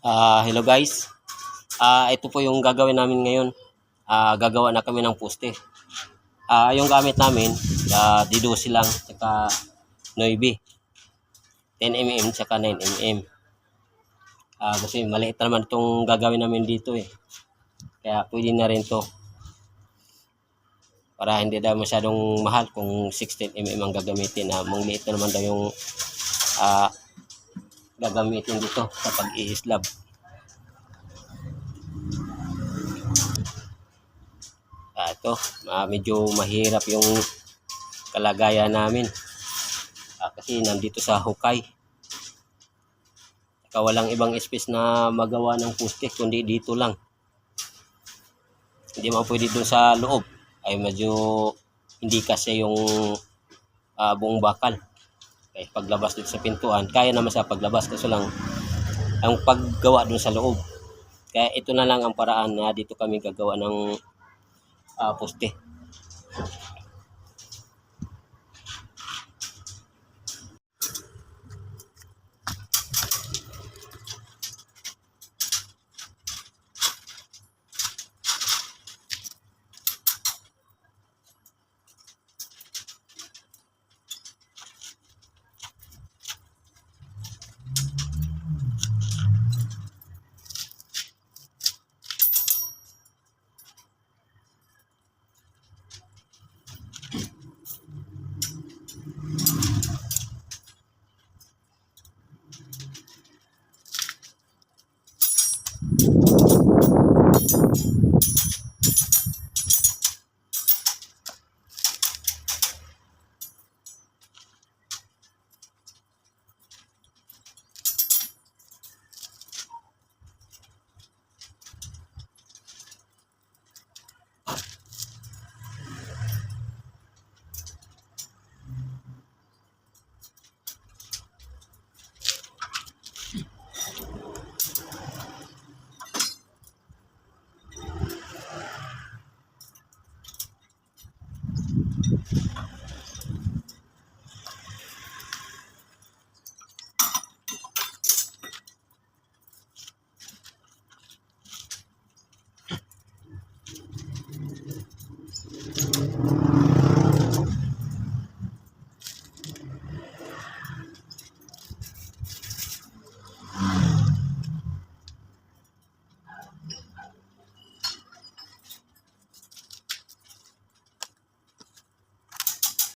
Ah, hello guys. Ah, ito po yung gagawin namin ngayon. Ah, gagawa na kami ng poste. Ah, yung gamit namin, ah, D12 lang saka 9. 10 mm saka 9 mm. Ah, kasi maliit na naman itong gagawin namin dito eh. Kaya pwede na rin to. Para hindi daw masyadong mahal kung 16 mm ang gagamitin. Ah, mangliit na naman daw yung ah, gagamitin dito sa pag-i-slab. Ah, ito, ah, medyo mahirap yung kalagayan namin. Ah, kasi nandito sa hukay. Saka walang ibang space na magawa ng poste, kundi dito lang. Hindi man pwede doon sa loob. Ay medyo hindi kasi yung ah, buong bakal. Kaya paglabas dito sa pintuan, kaya naman sa paglabas. Kaso lang, ang paggawa doon sa loob. Kaya ito na lang ang paraan na dito kami gagawa ng ah, poste.